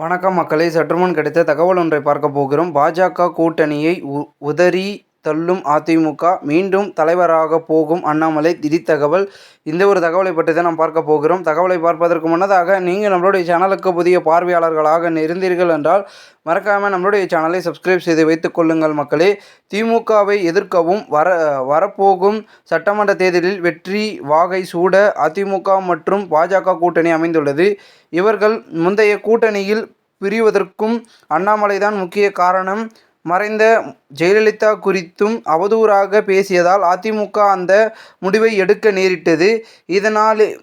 வணக்கம் மக்களே சற்றுமுன் கிடைத்த தகவல் ஒன்றை பார்க்க போகிறோம். பாஜக கூட்டணியை உ உதறி தள்ளும் அதிமுக. மீண்டும் தலைவராக போகும் அண்ணாமலை திடீர் தகவல். இந்த ஒரு தகவலை பற்றி தான் நாம் பார்க்க போகிறோம். தகவலை பார்ப்பதற்கு முன்னதாக நீங்கள் நம்மளுடைய சேனலுக்கு புதிய பார்வையாளர்களாக இருந்தீர்கள் என்றால் மறக்காமல் நம்மளுடைய சேனலை சப்ஸ்கிரைப் செய்து வைத்துக் கொள்ளுங்கள் மக்களே. திமுகவை எதிர்க்கவும் வர வரப்போகும் சட்டமன்ற தேர்தலில் வெற்றி வாகை சூட அதிமுக மற்றும் பாஜக கூட்டணி அமைந்துள்ளது. இவர்கள் முந்தைய கூட்டணியில் பிரிவதற்கும் அண்ணாமலை தான் முக்கிய காரணம். மறைந்த ஜெயலலிதா குறித்தும் அவதூறாக பேசியதால் அதிமுக அந்த முடிவை எடுக்க நேரிட்டது. இதனால்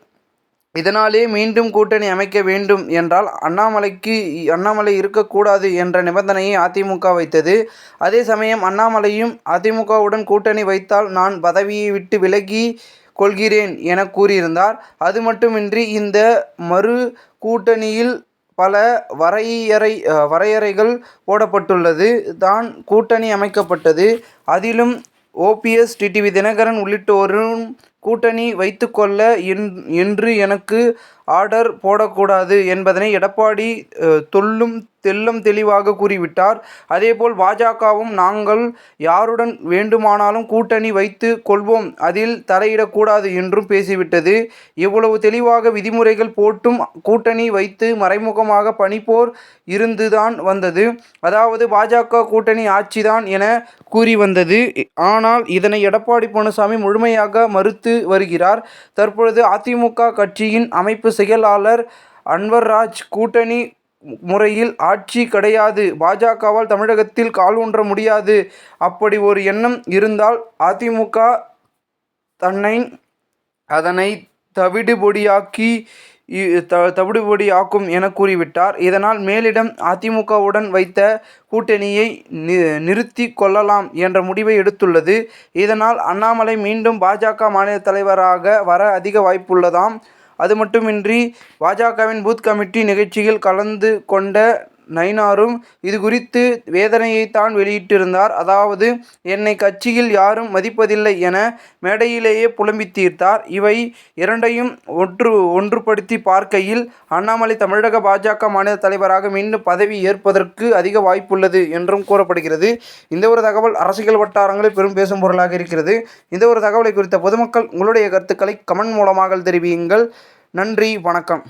இதனாலே மீண்டும் கூட்டணி அமைக்க வேண்டும் என்றால் அண்ணாமலைக்கு அண்ணாமலை இருக்கக்கூடாது என்ற நிபந்தனையை அதிமுக வைத்தது. அதே சமயம் அண்ணாமலையும் அதிமுகவுடன் கூட்டணி வைத்தால் நான் பதவியை விட்டு விலகி கொள்கிறேன் என கூறியிருந்தார். அது மட்டுமின்றி இந்த மறு கூட்டணியில் பல வரையறை வரையறைகள் போடப்பட்டுள்ளது. தான் கூட்டணி அமைக்கப்பட்டது. அதிலும் ஓபிஎஸ் டிடிவி தினகரன் உள்ளிட்டோரும் கூட்டணி வைத்துக்கொள்ள என்று எனக்கு ஆர்டர் போடக்கூடாது என்பதனை எடப்பாடி தொல்லும் தெல்லும் தெளிவாக கூறிவிட்டார். அதேபோல் பாஜகவும் நாங்கள் யாருடன் வேண்டுமானாலும் கூட்டணி வைத்து கொள்வோம். அதில் தலையிடக்கூடாது என்றும் பேசிவிட்டது. இவ்வளவு தெளிவாக விதிமுறைகள் போட்டும் கூட்டணி வைத்து மறைமுகமாக பணிப்போர் இருந்துதான் வந்தது. அதாவது பாஜக கூட்டணி ஆட்சிதான் என கூறி வந்தது. ஆனால் இதனை எடப்பாடி பழனிசாமி முழுமையாக மறுத்து வருகிறார். தற்பொழுது அதிமுக கட்சியின் அமைப்பு செயலாளர் அன்வர்ராஜ் கூட்டணி முறையில் ஆட்சி கிடையாது. பாஜகவால் தமிழகத்தில் கால் ஊன்ற முடியாது. அப்படி ஒரு எண்ணம் இருந்தால் அதிமுக தன்னை அதனை தவிடுபொடியாக்கி தவிடுபொடி ஆக்கும் என கூறிவிட்டார். இதனால் மேலிடம் அதிமுகவுடன் வைத்த கூட்டணியை நி நிறுத்தி கொள்ளலாம் என்ற முடிவை எடுத்துள்ளது. இதனால் அண்ணாமலை மீண்டும் பாஜக மாநில தலைவராக வர அதிக வாய்ப்புள்ளதாம். அது மட்டுமின்றி பாஜகவின் பூத் கமிட்டி நிகழ்ச்சியில் கலந்து கொண்ட நயினாரும் இது குறித்து வேதனையைத்தான் வெளியிட்டிருந்தார். அதாவது என்னை கட்சியில் யாரும் மதிப்பதில்லை என மேடையிலேயே புலம்பி தீர்த்தார். இவை இரண்டையும் ஒன்று ஒன்றுபடுத்தி பார்க்கையில் அண்ணாமலை தமிழக பாஜக மாநில தலைவராக மீண்டும் பதவி ஏற்பதற்கு அதிக வாய்ப்புள்ளது என்றும் கூறப்படுகிறது. இந்த ஒரு தகவல் அரசியல் வட்டாரங்களில் பெரும் பேசும் பொருளாக இருக்கிறது. இந்த ஒரு தகவலை குறித்த பொதுமக்கள் உங்களுடைய கருத்துக்களை கமெண்ட் மூலமாக தெரிவியுங்கள். நன்றி வணக்கம்.